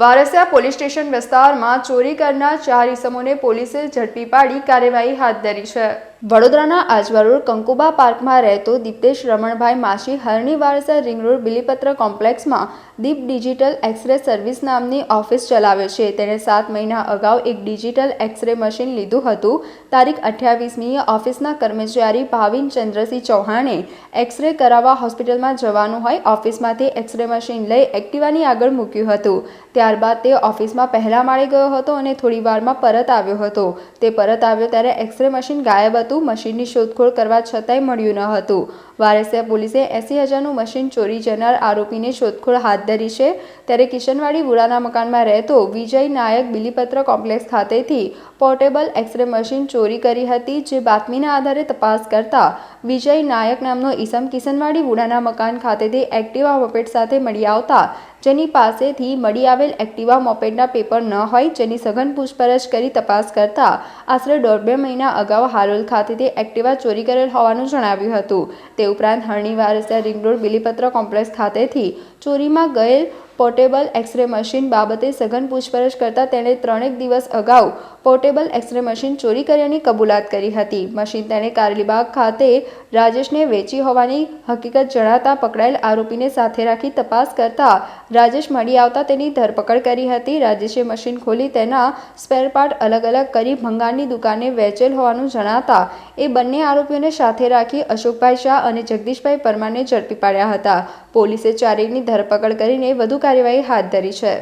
Varasiya police station વિસ્તારમાં ચોરી કરનાર ચાર ઇસમોને પોલીસે ઝડપી પાડી કાર્યવાહી હાથ ધરી છે. વડોદરાના આજવા રોડ કંકુબા પાર્કમાં રહેતો દીપ્તેશ રમણભાઈ માસી Harni Warasiya ring road Bilipatra કોમ્પ્લેક્સમાં Deep digital x ray service નામની ઓફિસ ચલાવે છે. તેણે સાત મહિના અગાઉ એક ડિજિટલ એક્સરે મશીન લીધું હતું. તારીખ અઠ્યાવીસમીએ ઓફિસના કર્મચારી ભાવિન ચંદ્રસિંહ ચૌહાણે એક્સરે કરાવવા હોસ્પિટલમાં જવાનું હોય ઓફિસમાંથી એક્સરે મશીન લઈ એક્ટિવાની આગળ મૂક્યું હતું. ત્યારબાદ તે ઓફિસમાં પહેલા માળે ગયો હતો અને થોડી વારમાં પરત આવ્યો હતો. તે પરત આવ્યો ત્યારે એક્સરે મશીન ગાયબ હતું. મશીનની શોધખોળ કરવા છતાંય મળ્યું ન હતું. વારસિયા પોલીસે એંસી હજારનું મશીન ચોરી જનાર આરોપીને શોધખોળ હાથ ધરી છે. ત્યારે કિશનવાડી વુડાના મકાનમાં રહેતો વિજય નાયક બિલીપત્ર કોમ્પ્લેક્સ ખાતેથી પોર્ટેબલ એક્સરે મશીન ચોરી કરી હતી, જે બાતમીના આધારે તપાસ કરતા વિજય નાયક નામનો ઈસમ કિશનવાડી વુડાના મકાન ખાતેથી એક્ટિવા મોપેટ સાથે મળી આવતા, જેની પાસેથી મળી આવેલ એક્ટિવા મોપેડના પેપર ન હોય જેની સઘન પૂછપરછ કરી તપાસ કરતા, આશરે દોઢ બે મહિના અગાઉ હારોલ ખાતેથી એક્ટિવા ચોરી કરેલ હોવાનું જણાવ્યું હતું. તે ઉપરાંત Harni Varasiya ring road Bilipatra complex ખાતેથી ચોરીમાં ગયેલ પોર્ટેબલ એક્સરે મશીન બાબતે સઘન પૂછપરછ કરતા તેણે ત્રણેક દિવસ અગાઉ પોર્ટેબલ એક્સરે મશીન ચોરી કર્યાની કબૂલાત કરી હતી. મશીન તેણે કારેલીબાગ ખાતે રાજેશને વેચી હોવાની હકીકત જણાતા પકડાયેલ આરોપીને સાથે રાખી તપાસ કરતા રાજેશ મળી આવતા તેની ધરપકડ કરી હતી. રાજેશે મશીન ખોલી તેના સ્પેરપાર્ટ અલગ અલગ કરી ભંગારની દુકાને વેચેલ હોવાનું જણાતા એ બંને આરોપીઓને સાથે રાખી અશોકભાઈ શાહ અને જગદીશભાઈ પરમારને ઝડપી પાડ્યા હતા. પોલીસે ચારેયની ધરપકડ કરીને વધુ કાર્યવાહી હાથ ધરી છે.